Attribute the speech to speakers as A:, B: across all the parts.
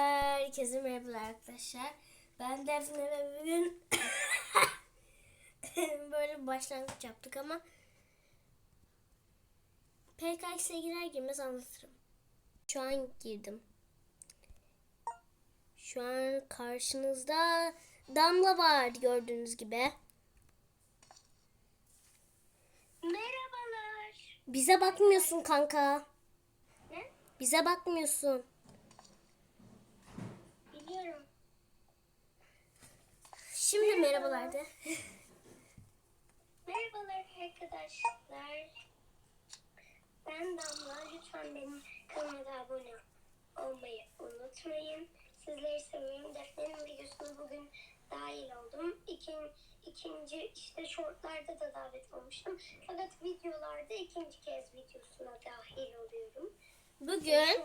A: Herkese merhabalar arkadaşlar. Ben Defne ve bugün böyle başlangıç yaptık ama PKX'e girer girmez anlatırım. Şu an girdim. Şu an karşınızda Damla var gördüğünüz gibi.
B: Merhabalar.
A: Bize bakmıyorsun kanka.
B: Ne?
A: Bize bakmıyorsun.
B: Biliyorum.
A: Şimdi merhabalar de.
B: Merhabalar arkadaşlar. Ben Damla. Lütfen benim kanalıma abone olmayı unutmayın. Sizleri seviyorum. Defne'nin videosuna bugün dahil oldum. İkin, ikinci işte shortlarda da davet olmuştum. Fakat videolarda ikinci kez videosuna dahil oluyorum.
A: Bugün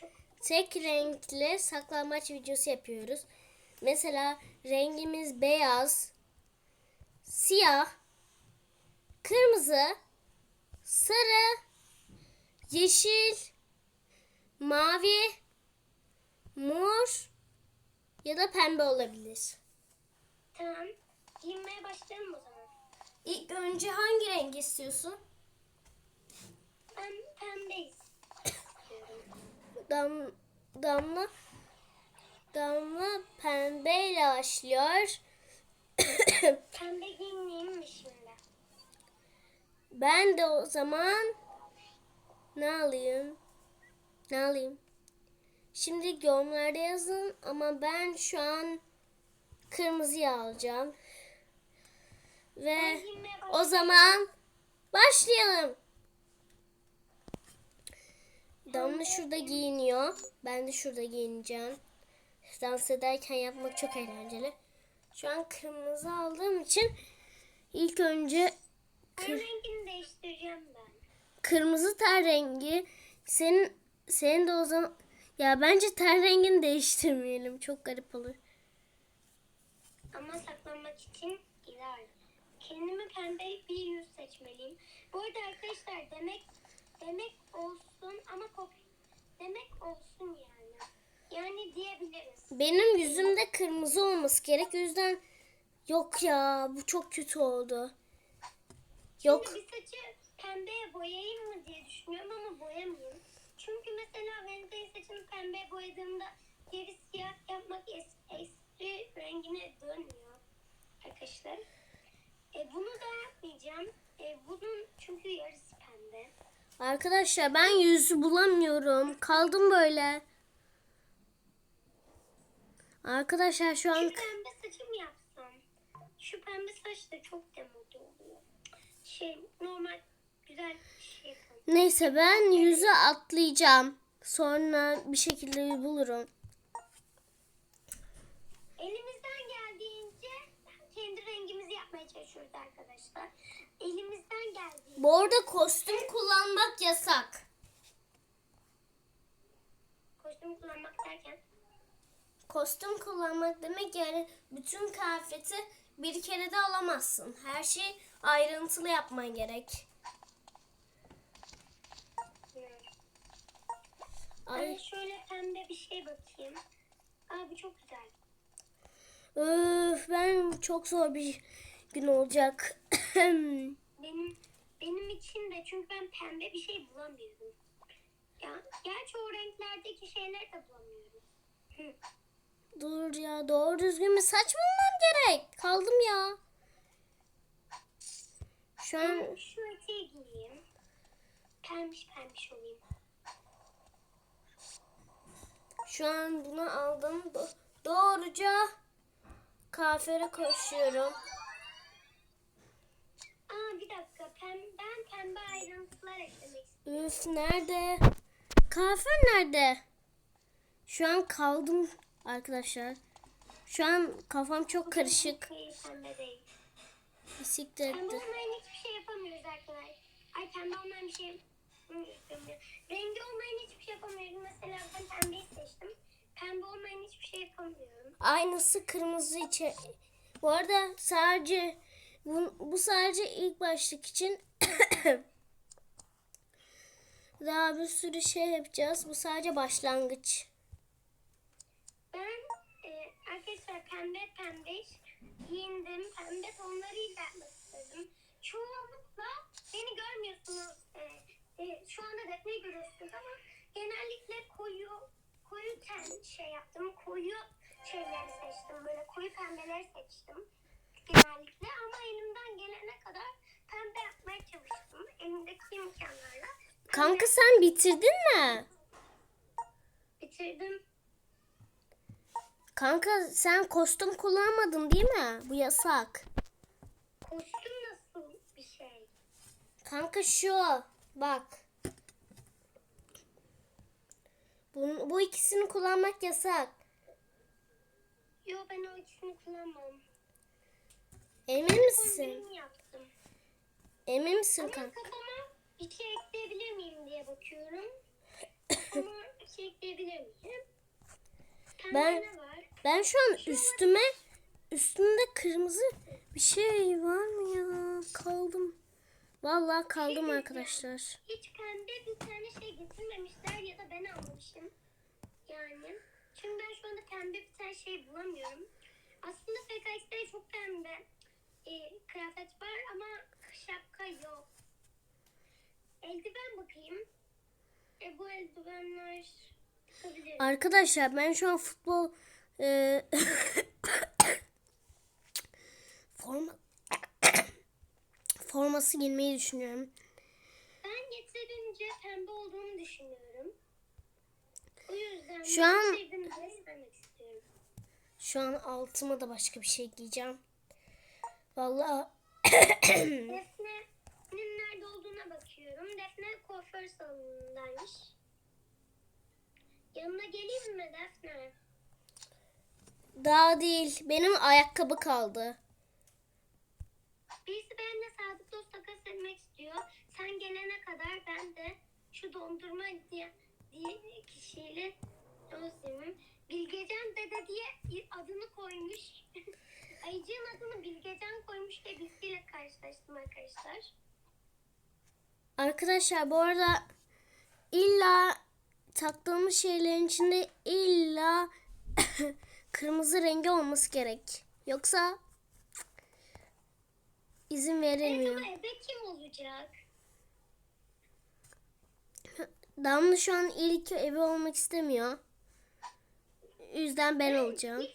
B: çok
A: tek renkli saklambaç videosu yapıyoruz. Mesela rengimiz beyaz, siyah, kırmızı, sarı, yeşil, mavi, mor ya da pembe olabilir.
B: Tamam. Giyinmeye başlayalım o zaman.
A: İlk önce hangi renk istiyorsun?
B: Ben pembe istiyorum.
A: Dam, damla damla pembeyle başlıyor.
B: Pembe giyineyim mi şimdi?
A: Ben de o zaman ne alayım? Ne alayım? Şimdi yorumlarda yazın ama ben şu an kırmızıyı alacağım. Ve o zaman başlayalım. Damla şurada giyiniyor. Ben de şurada giyineceğim. Dans ederken yapmak çok eğlenceli. Şu an kırmızı aldığım için ilk önce
B: Ben rengini değiştireceğim ben.
A: kırmızı ten rengi. Senin senin de o zaman ya bence ten rengini değiştirmeyelim. Çok garip olur.
B: Ama saklanmak için ideal. Kendime pembe bir yüz seçmeliyim. Bu arada arkadaşlar demek demek olsun ama demek olsun yani. Yani diyebiliriz.
A: Benim yüzümde kırmızı olması gerek. O yüzden yok ya bu çok kötü oldu. Yok.
B: Şimdi bir saçı pembeye boyayayım mı diye düşünüyorum ama boyamayayım. Çünkü mesela Wednesday'in saçını pembeye boyadığımda geri siyah yapmak es- eski rengine dönmüyor arkadaşlar. E, bunu da yapmayacağım. E, bunun çünkü yarısı pembe.
A: Arkadaşlar ben yüzü bulamıyorum. Kaldım böyle. Arkadaşlar şu an
B: Şu pembe saçı mı yapsam? Şu pembe saç da çok demode oluyor. Şey normal güzel şey yapalım.
A: neyse ben yüzü atlayacağım. Sonra bir şekilde bulurum.
B: Elimizden geldiğince kendi rengimizi yapmaya çalışıyoruz arkadaşlar. Elimizden geldiğince.
A: Bu arada kostüm kullanmak yasak.
B: Kostüm kullanmak derken.
A: Kostüm kullanmak demek yani bütün kıyafeti bir kere de alamazsın. Her şey ayrıntılı yapman gerek.
B: hmm.
A: Ay,
B: Ben şöyle pembe bir şey bakayım. Aa bu çok güzel.
A: öf, ben çok zor bir gün olacak.
B: Benim benim için de çünkü ben pembe bir şey bulamıyorum. Ya gerçi o renklerdeki şeyleri de bulamıyorum. Hı.
A: Dur ya doğru düzgün bir saç bulmam gerek. Kaldım ya. Şu an
B: Ben şu eteği giyeyim. Pembiş pembiş olayım.
A: şu an bunu aldım. Do- doğruca kafere koşuyorum.
B: Aa bir dakika. Pem, ben pembe ayrıntılar eklemek istiyorum.
A: Üf nerede? Kafer nerede? Şu an kaldım arkadaşlar. Şu an kafam çok karışık.
B: Pembe değil.
A: Siktir
B: Pembe
A: etti.
B: olmayan hiçbir şey yapamıyoruz arkadaşlar. Ay pembe olmayan bir şey. Rengi olmayan hiçbir şey yapamıyorum. Mesela ben pembeyi seçtim. Pembe olmayan hiçbir şey yapamıyorum.
A: Aynısı kırmızı içe. Bu arada sadece bu, bu sadece ilk başlık için Daha bir sürü şey yapacağız. Bu sadece başlangıç.
B: Ben e, arkadaşlar pembe pembe giyindim. Pembe tonları ilerlemek istedim. Çoğunlukla beni görmüyorsunuz. E, e, şu anda defneyi görüyorsunuz ama genellikle koyu koyu ten şey yaptım. Koyu şeyleri seçtim. Böyle koyu pembeleri seçtim. Genellikle ama elimden gelene kadar pembe yapmaya çalıştım. Elimdeki imkanlarla.
A: Kanka sen bitirdin mi?
B: Bitirdim.
A: Kanka sen kostüm kullanmadın değil mi? Bu yasak.
B: Kostüm nasıl bir şey?
A: Kanka şu bak. Bu, bu ikisini kullanmak yasak.
B: Yo ben o ikisini kullanmam.
A: Emin misin?
B: Kombin yaptım.
A: Emin misin
B: Ama
A: kanka?
B: kafama bir şey ekleyebilir miyim diye bakıyorum. Ama bir şey ekleyebilir miyim? Pembe
A: Ben-
B: var?
A: Ben şu an üstüme üstümde kırmızı bir şey var mı ya? Kaldım. Vallahi kaldım arkadaşlar.
B: Hiç pembe bir tane şey getirmemişler ya da ben almışım. Yani. Çünkü ben şu anda pembe bir tane şey bulamıyorum. Aslında PKX'de çok pembe e, kıyafet var ama şapka yok. Eldiven bakayım. E, bu eldivenler.
A: Arkadaşlar ben şu an futbol e, forma forması giymeyi düşünüyorum.
B: Ben yeterince pembe olduğunu düşünüyorum. O yüzden
A: Şu an-. Şu an altıma da başka bir şey giyeceğim. Vallahi
B: Defne'nin nerede olduğuna bakıyorum. Defne kuaför salonundaymış. Yanına geleyim mi Defne?
A: Daha değil. Benim ayakkabı kaldı.
B: Birisi benimle sadık dost takas etmek istiyor. Sen gelene kadar ben de şu dondurma diye, diye kişiyle dostumum. Bilgecan dede diye adını koymuş. Ayıcığın adını Bilgecan koymuş ve birisiyle karşılaştım arkadaşlar.
A: Arkadaşlar bu arada illa taktığımız şeylerin içinde illa kırmızı rengi olması gerek. Yoksa izin verilmiyor.
B: Acaba ebe kim olacak?
A: Damla şu an ilk evi olmak istemiyor. Yüzden ben olacağım.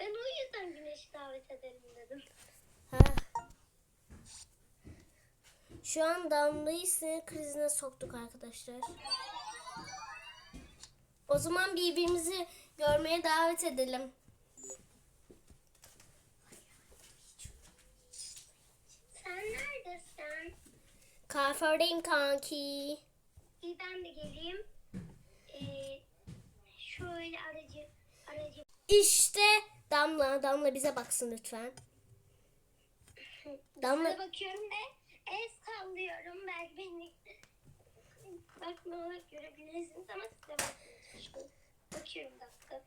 B: Ben o yüzden güneşi davet edelim dedim.
A: Ha. Şu an Damla'yı sinir krizine soktuk arkadaşlar. O zaman birbirimizi görmeye davet edelim.
B: Sen neredesin?
A: Kuafördeyim kanki.
B: İyi ben de geleyim. Ee, şöyle aracı aracı
A: İşte Damla. Damla bize baksın lütfen. Damla
B: Sana bakıyorum ve el sallıyorum. Belki beni bakma olarak görebilirsiniz ama size bakmaya çalışıyorum. Bakıyorum dakika.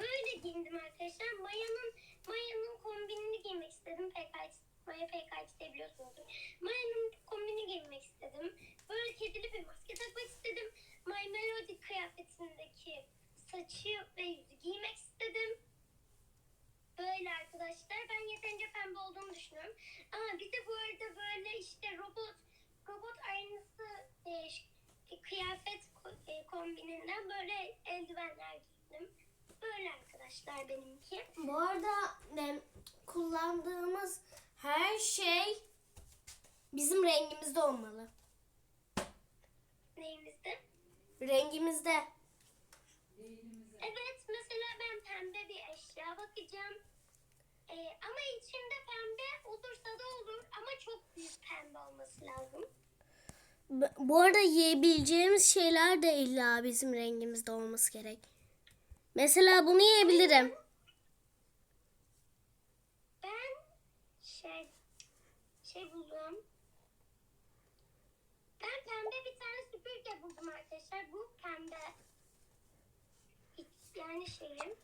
B: Böyle giyindim arkadaşlar. Maya'nın Maya'nın kombinini giymek istedim. PKX, Maya PKX'de biliyorsunuzdur. Maya'nın kombini giymek istedim. Böyle kedili bir maske takmak istedim. My Melody kıyafetindeki saçı ve yüzü giymek istedim. Böyle arkadaşlar. Ben yeterince pembe olduğumu düşünüyorum. Ama bir de bu arada böyle işte robot robot aynısı e, kıyafet kombininden böyle eldivenler giydim. Böyle arkadaşlar benimki.
A: bu arada e, kullandığımız her şey bizim rengimizde olmalı.
B: Neyimizde?
A: Rengimizde.
B: Evet mesela ben pembe bir eşya bakacağım. E, ama içinde pembe olursa da olur ama çok büyük pembe olması lazım.
A: Bu arada yiyebileceğimiz şeyler de illa bizim rengimizde olması gerek. Mesela bunu yiyebilirim.
B: Ben şey şey buldum. Ben pembe bir tane süpürge buldum arkadaşlar. Bu pembe. Yani şeyim.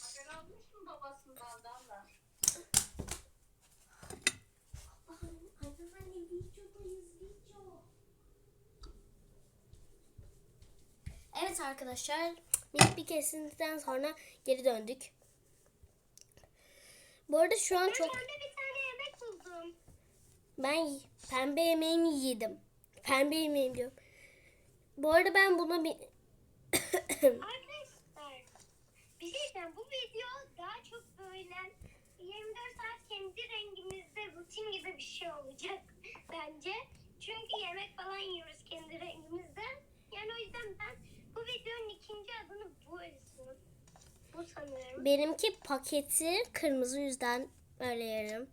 C: Haber almış mı babasından Damla?
A: Evet arkadaşlar minik bir kesintiden sonra geri döndük. Bu arada şu an
B: Ben
A: çok
B: pembe bir tane yemek buldum.
A: ben pembe yemeğimi yedim. Pembe yemeğim diyorum. Bu arada ben buna bir
B: Arkadaşlar bir şey diyeceğim. Bu video daha çok böyle 24 saat kendi rengimizde rutin gibi bir şey olacak bence. Çünkü yemek falan yiyoruz kendi rengimizde. Yani o yüzden ben bu videonun ikinci adını bu olsun. Bu sanıyorum.
A: benimki paketi kırmızı yüzden öyle yerim.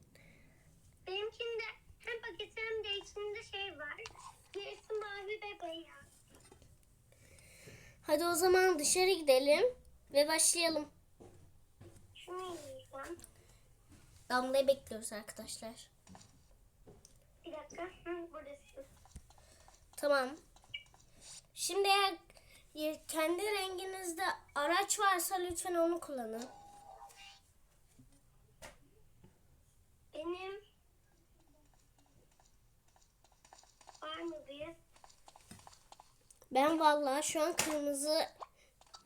B: Benimkinde hem paketi hem de içinde şey var. Birisi mavi ve beyaz.
A: Hadi o zaman dışarı gidelim ve başlayalım.
B: Şunu yiyeceğim.
A: Damla'yı bekliyoruz arkadaşlar.
B: Bir dakika. Hı, burası.
A: Tamam. Şimdi eğer kendi renginizde araç varsa lütfen onu kullanın.
B: Benim var mı bir?
A: Ben vallahi şu an kırmızı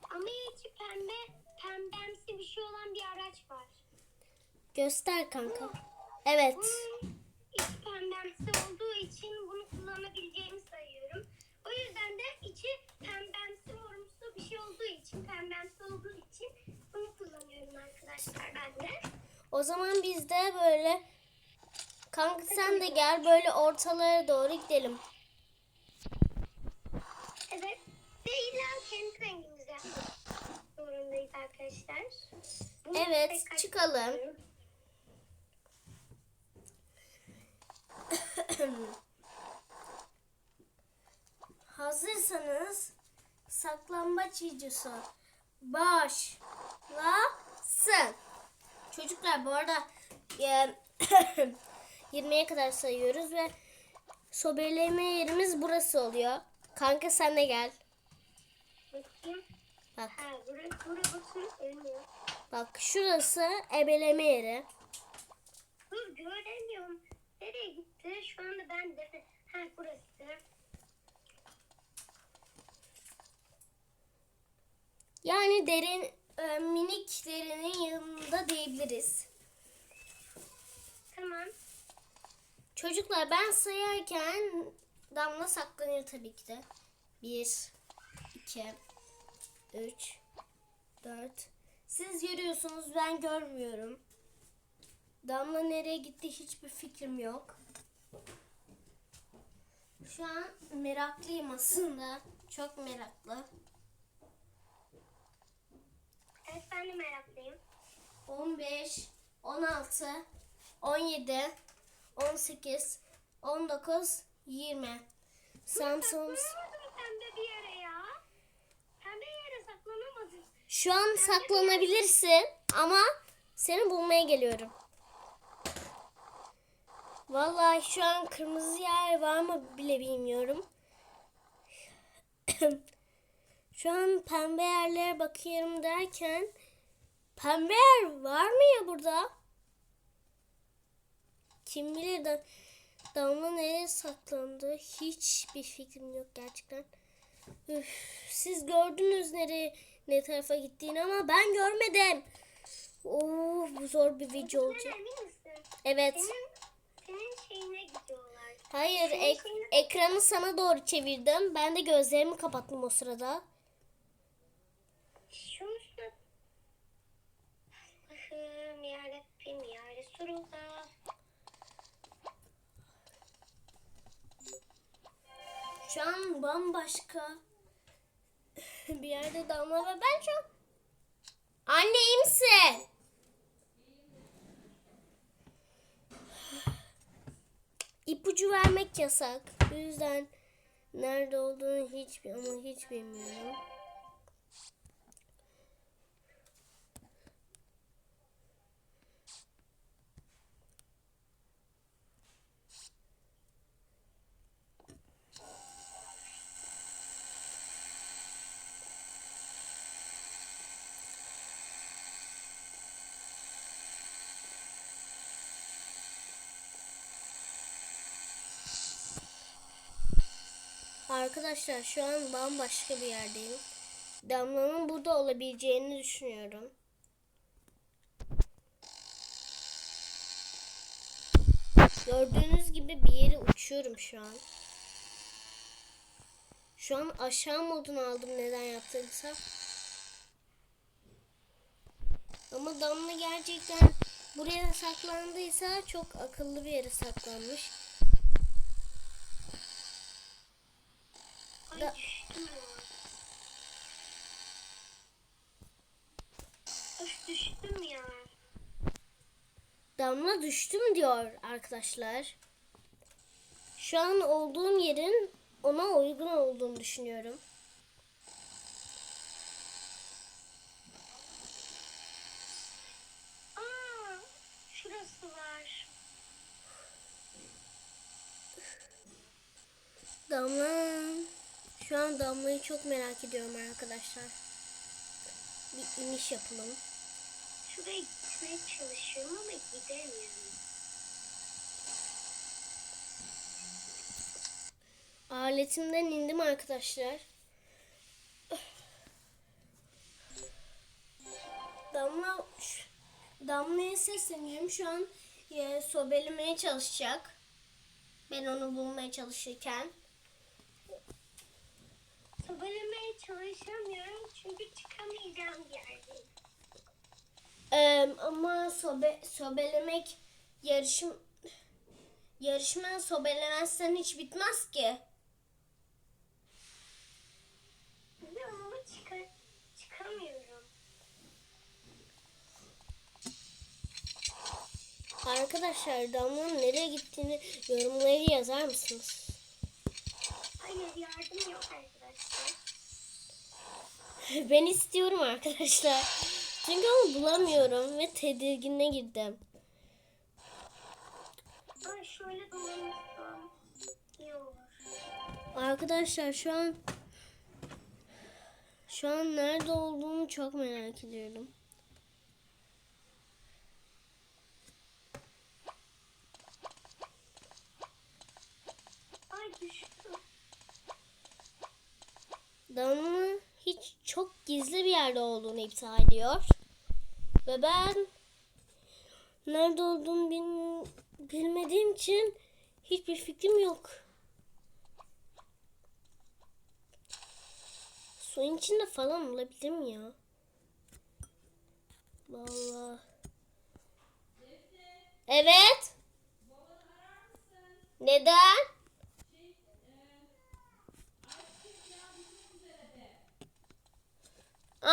B: Ama içi pembe, pembemsi bir şey olan bir araç var.
A: göster kanka. Evet.
B: Bunun içi pembemsi olduğu için bunu kullanabileceğimi sayıyorum. O yüzden de içi pembemsi morumsu bir şey olduğu için, pembemsi olduğu için bunu kullanıyorum arkadaşlar ben de.
A: O zaman biz de böyle kanka sen de gel böyle ortalara doğru gidelim.
B: Evet. Ve illa kendi rengimizi yapmak zorundayız arkadaşlar. Bunu
A: Evet, çıkalım. Hazırsanız saklambaç videosu başlasın. Çocuklar bu arada e, 20'ye kadar sayıyoruz ve sobeleme yerimiz burası oluyor. Kanka sen de gel.
B: Bakayım.
A: Bak
B: Ha, buraya, buraya bakayım. Ölmüyor.
A: bak şurası ebeleme yeri.
B: Dur göremiyorum. Nereye gitti? Şu anda ben de... Ha burası.
A: Yani derin e, minik derinin yanında diyebiliriz.
B: Tamam.
A: Çocuklar ben sayarken damla saklanıyor tabii ki de. 1, 2, 3, 4. Siz görüyorsunuz ben görmüyorum. Damla nereye gitti hiçbir fikrim yok. Şu an meraklıyım aslında. Çok meraklı.
B: Evet ben de meraklıyım.
A: 15, 16, 17, 18, 19, 20. Samsung.
B: Pembe bir yere ya. Pembe yere saklanamadım.
A: Şu an saklanabilirsin ama seni bulmaya geliyorum. Vallahi şu an kırmızı yer var mı bile bilmiyorum. şu an pembe yerlere bakıyorum derken pembe yer var mı ya burada? Kim bilir da Damla nereye saklandı? Hiçbir fikrim yok gerçekten. Üf, siz gördünüz nereye ne tarafa gittiğini ama ben görmedim. Oo, bu zor bir video olacak. Evet.
B: Senin, senin şeyine gidiyorlar.
A: Hayır ek- ekranı sana doğru çevirdim. Ben de gözlerimi kapattım o sırada.
B: Şunu şuna... Allah'ım yarabbim ya Resulullah.
A: Şu an bambaşka bir yerde Damla ve ben çok... Anne iyi misin? İpucu vermek yasak. Bu yüzden nerede olduğunu hiç ama hiç bilmiyorum. Arkadaşlar şu an bambaşka bir yerdeyim. Damla'nın burada olabileceğini düşünüyorum. Gördüğünüz gibi bir yere uçuyorum şu an. Şu an aşağı modunu aldım neden yaptımsa. Ama Damla gerçekten buraya saklandıysa çok akıllı bir yere saklanmış. Da-
B: düştüm ya.
A: Damla düştüm diyor arkadaşlar. Şu an olduğum yerin ona uygun olduğunu düşünüyorum.
B: Aa, şurası var.
A: Damla. Şu an Damla'yı çok merak ediyorum arkadaşlar. Bir iniş yapalım.
B: Şuraya gitmeye çalışıyorum ama gidemiyorum.
A: Aletimden indim arkadaşlar. Damla Damla'ya sesleniyorum. Şu an e, sobelemeye çalışacak. Ben onu bulmaya çalışırken.
B: Sobelemeye çalışamıyorum çünkü çıkamayacağım yerdeyim.
A: Ee, ama sobe, sobelemek yarışım yarışma sobelemezsen hiç bitmez ki.
B: Ama çıka, çıkamıyorum.
A: Arkadaşlar Damla'nın nereye gittiğini yorumları yazar mısınız?
B: Hayır yardım yok arkadaşlar.
A: Ben istiyorum arkadaşlar. Çünkü onu bulamıyorum ve tedirgine girdim.
B: Aa, şöyle dolanırsam iyi olur.
A: Arkadaşlar şu an şu an nerede olduğunu çok merak ediyorum.
B: Ay düştüm.
A: Damla hiç çok gizli bir yerde olduğunu iddia ediyor. Ve ben nerede olduğunu bil- bilmediğim için hiçbir fikrim yok. Suyun içinde falan olabilir mi ya? Vallahi. Evet. Neden?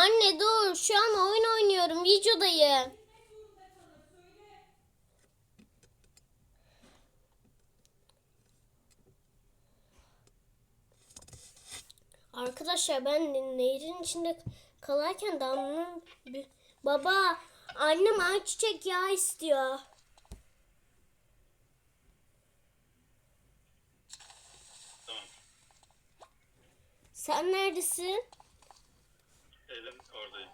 A: Anne dur şu an oyun oynuyorum videodayım. Arkadaşlar ben nehrin içinde kalarken Damla'nın baba annem ayçiçek yağı istiyor. Sen neredesin?
D: Elim oradayım.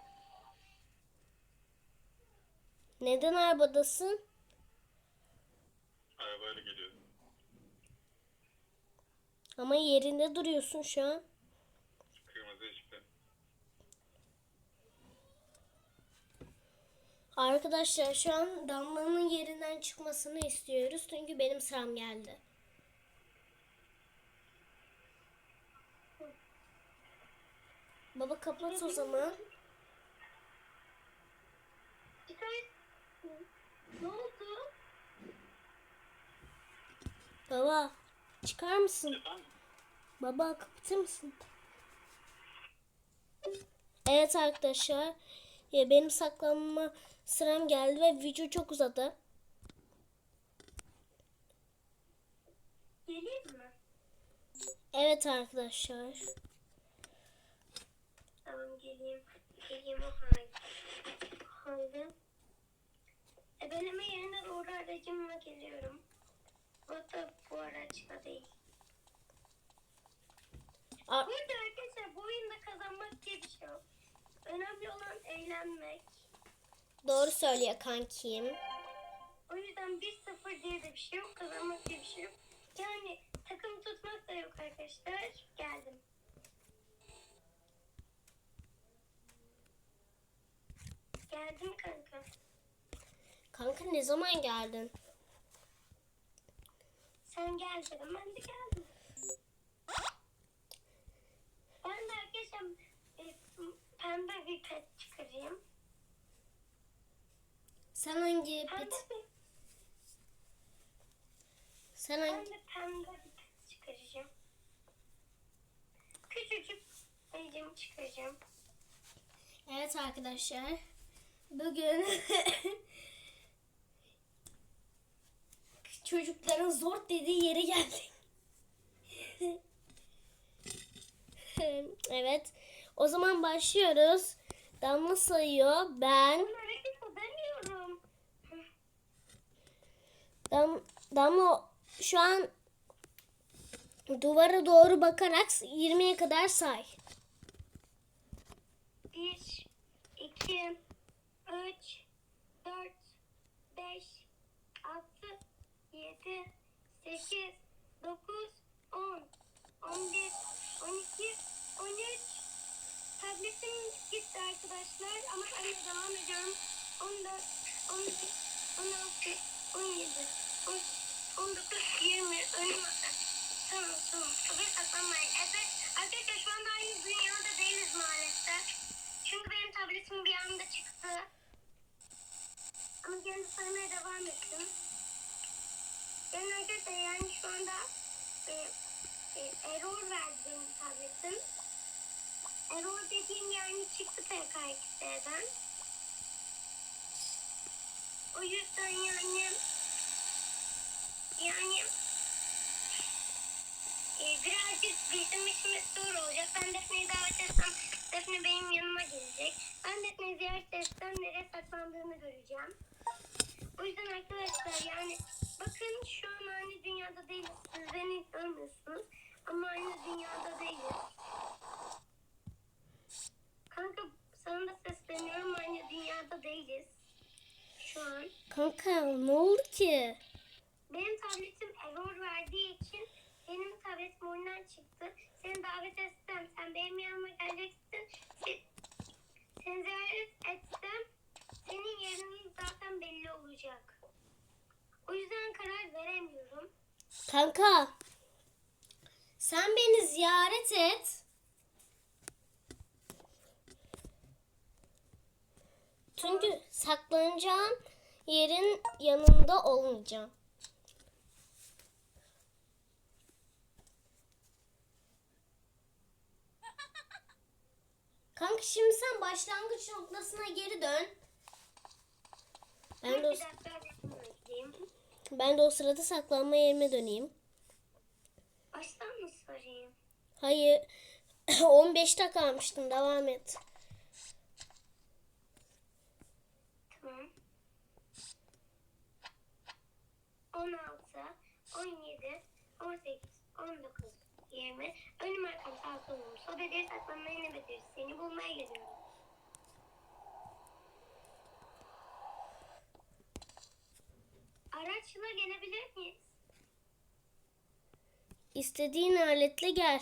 A: Neden arabadasın?
D: Arabayla geliyorum.
A: Ama yerinde duruyorsun şu an.
D: Kırmızı ışıkta.
A: Arkadaşlar şu an Damla'nın yerinden çıkmasını istiyoruz. Çünkü benim sıram geldi. Baba kapat o zaman.
B: Ne oldu?
A: Baba çıkar mısın? Baba kapatır mısın? Evet arkadaşlar. Ya benim saklanma sıram geldi ve video çok uzadı. Evet arkadaşlar.
B: O halde. Halde. Ebeleme yerine doğru aracımla geliyorum. Hatta bu araçla değil.
A: A-
B: Burada arkadaşlar bu oyunda kazanmak diye bir şey yok. Önemli olan eğlenmek.
A: Doğru söylüyor kankim.
B: O yüzden 1-0 diye de bir şey yok. Kazanmak diye bir şey yok. Yani takım tutmak da yok arkadaşlar. Geldim. Geldim kanka.
A: Kanka ne zaman geldin?
B: Sen gel dedim ben de geldim. Ben de arkadaşlar e, pembe bir pet çıkarayım.
A: Sen hangi
B: pembe
A: pet?
B: Bir,
A: Sen hangi?
B: Ben de pembe bir pet çıkaracağım. Küçücük elimi çıkaracağım.
A: Evet arkadaşlar. Bugün çocukların zor dediği yere geldik. evet. O zaman başlıyoruz. Damla sayıyor. Ben. Dam, Damla şu an duvara doğru bakarak 20'ye kadar say.
B: 1, 2, 3, 4, 5, 6, 7, 8, 9, 10, 11, 12, 13. Tabletim gitti arkadaşlar ama ben de devam ediyorum. 14, 15, 16, 17, 19, 20. Önüm Tamam tamam. Tabii saklanmayın. Evet arkadaşlar şu anda aynı dünyada değiliz maalesef. Çünkü benim tabletim bir anda çıktı. Ama gene de saymaya devam ettim. Yani arkadaşlar yani şu anda e, e, error verdi benim tabletim. Error dediğim yani çıktı PKX'den. O yüzden yani yani e, birazcık bizim işimiz zor olacak. Ben Defne'yi davet etsem Defne benim yanıma gelecek. Ben Defne'yi ziyaret etsem nereye saklandığını göreceğim. O yüzden arkadaşlar yani bakın şu an aynı dünyada değiliz. Siz beni görmüyorsunuz ama aynı dünyada değiliz. Kanka sana da sesleniyorum aynı dünyada değiliz. Şu an.
A: Kanka ne oldu ki?
B: Benim tabletim error verdiği için benim tabletim oyundan çıktı. Seni davet etsem sen benim yanıma geleceksin. Se- Seni ziyaret etsem senin yerin zaten belli olacak. O yüzden karar veremiyorum.
A: Kanka sen beni ziyaret et. Çünkü saklanacağın yerin yanında olmayacağım. Kanka şimdi sen başlangıç noktasına geri dön. Ben de o,
B: bir dakika yanıma gideyim.
A: Ben de o sırada saklanma yerime döneyim.
B: Baştan mı sorayım?
A: Hayır. 15 dakika almıştım. Devam et.
B: Tamam. 16, 17, 18, 19, 20. Önüm arkam sağ solum. Sol bedir saklanmayı ne bedir? Seni bulmaya geliyorum. Araçla gelebilir miyiz?
A: İstediğin aletle gel.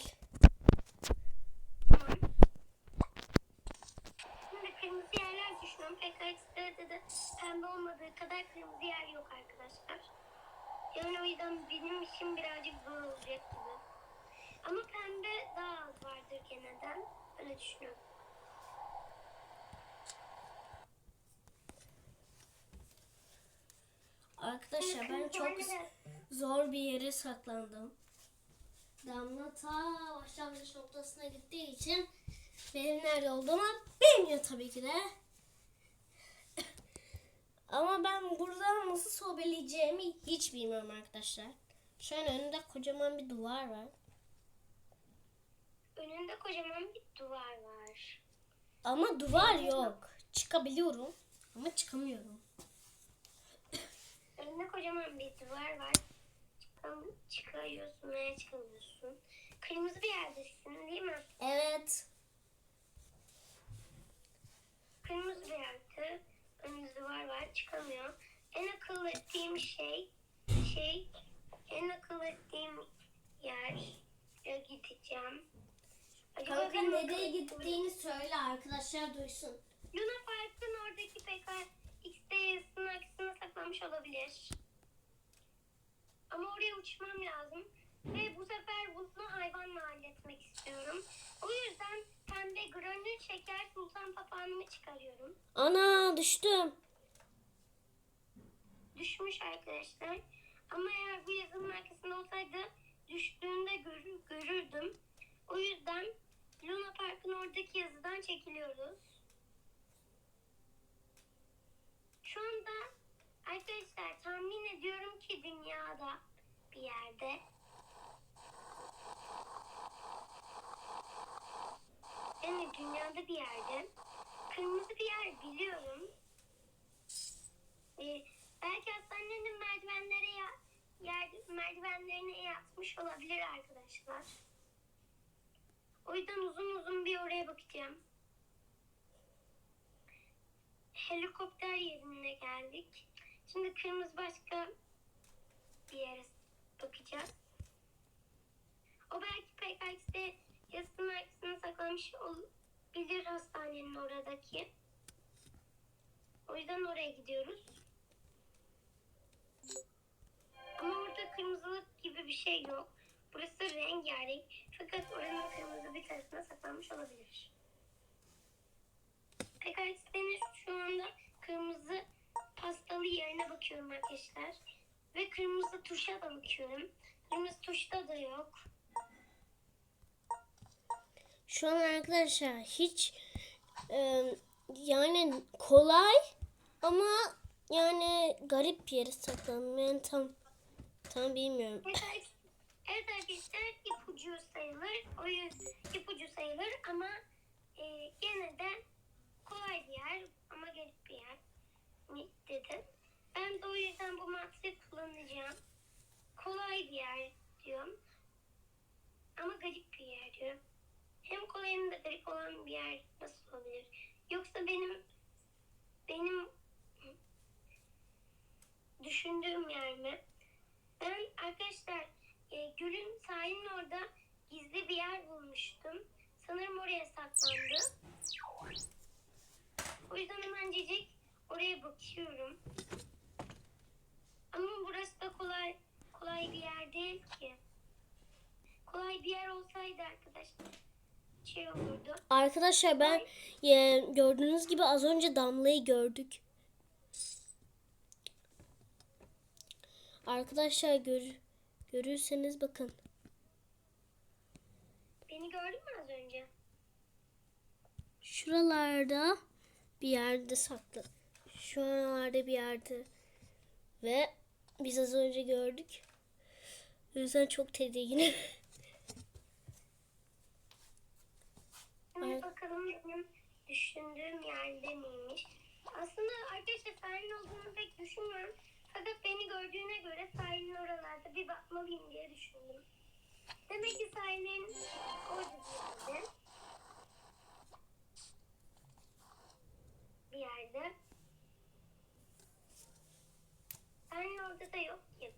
B: Şimdi kırmızı yerler düşünüyorum. PKX'de de pembe olmadığı kadar kırmızı yer yok arkadaşlar. Yani o yüzden benim işim birazcık zor olacak gibi. Ama pembe daha az vardır genelden. Öyle düşünüyorum.
A: Arkadaşlar ben çok zor bir yere saklandım. Damla ta başlangıç noktasına gittiği için benim nerede olduğumu bilmiyor tabii ki de. Ama ben buradan nasıl sobeleyeceğimi hiç bilmiyorum arkadaşlar. Şu an önünde kocaman bir duvar var.
B: Önünde kocaman bir duvar var.
A: Ama duvar yok. Çıkabiliyorum ama çıkamıyorum.
B: Önünde kocaman bir duvar var. Çıkam çıkıyorsun veya çıkamıyorsun. Kırmızı bir yerdesin değil mi?
A: Evet.
B: Kırmızı bir yerde. Önünde duvar var. Çıkamıyor. En akıllı ettiğim şey şey en akıllı ettiğim yer gideceğim.
A: Kanka nereye gittiğini söyle arkadaşlar duysun.
B: Luna Park'ın oradaki PK Saklanmış olabilir. Ama oraya uçmam lazım. Ve bu sefer bunu hayvanla halletmek istiyorum. O yüzden pembe granül şeker sultan papağanını çıkarıyorum.
A: Ana düştüm.
B: Düşmüş arkadaşlar. Ama eğer bu yazının arkasında olsaydı düştüğünde görür, görürdüm. O yüzden Luna Park'ın oradaki yazıdan çekiliyoruz. Şu anda arkadaşlar tahmin ediyorum ki dünyada bir yerde. Yani dünyada bir yerde. Kırmızı bir yer biliyorum. Ee, belki hastanenin merdivenlere ya, yer, merdivenlerine yatmış olabilir arkadaşlar. O yüzden uzun uzun bir oraya bakacağım. Helikopter yerine geldik. Şimdi kırmızı başka bir yere bakacağız. O belki PKX'de yazısının arkasına saklanmış olabilir hastanenin oradaki. O yüzden oraya gidiyoruz. Ama orada kırmızılık gibi bir şey yok. Burası rengarenk. Fakat oranın kırmızı bir tarafına saklanmış olabilir. PKX'lerin şu anda kırmızı pastalı yerine bakıyorum arkadaşlar. Ve kırmızı tuşa da bakıyorum. Kırmızı tuşta da yok.
A: Şu an arkadaşlar hiç e, yani kolay ama yani garip bir yere saklandım. Yani tam tam bilmiyorum.
B: Evet, evet arkadaşlar ipucu sayılır. O yüzden ipucu sayılır ama e, gene de kolay bir yer ama garip bir yer dedim. Ben de o yüzden bu mantığı kullanacağım. Kolay bir yer diyorum. Ama garip bir yer diyorum. Hem kolay hem de garip olan bir yer nasıl olabilir? Yoksa benim benim düşündüğüm yer mi? Ben arkadaşlar e, gölün sahilin orada gizli bir yer bulmuştum. Sanırım oraya saklandı. O yüzden hemencecik oraya bakıyorum. Ama burası da kolay kolay bir yer değil ki. Kolay bir yer olsaydı arkadaşlar şey olurdu.
A: Arkadaşlar ben e, gördüğünüz gibi az önce Damla'yı gördük. Arkadaşlar gör, görürseniz bakın.
B: Beni gördün mü az önce?
A: Şuralarda bir yerde saklı. Şu anlarda bir yerde. Ve biz az önce gördük. O yüzden çok tedirginim. Evet,
B: bakalım benim düşündüğüm yerde miymiş? Aslında arkadaşlar Fer'in olduğunu pek düşünmüyorum. Fakat beni gördüğüne göre Fer'in oralarda bir bakmalıyım diye düşündüm. Demek ki Fer'in orada bir yerde. Bir yerde. I don't know what to say.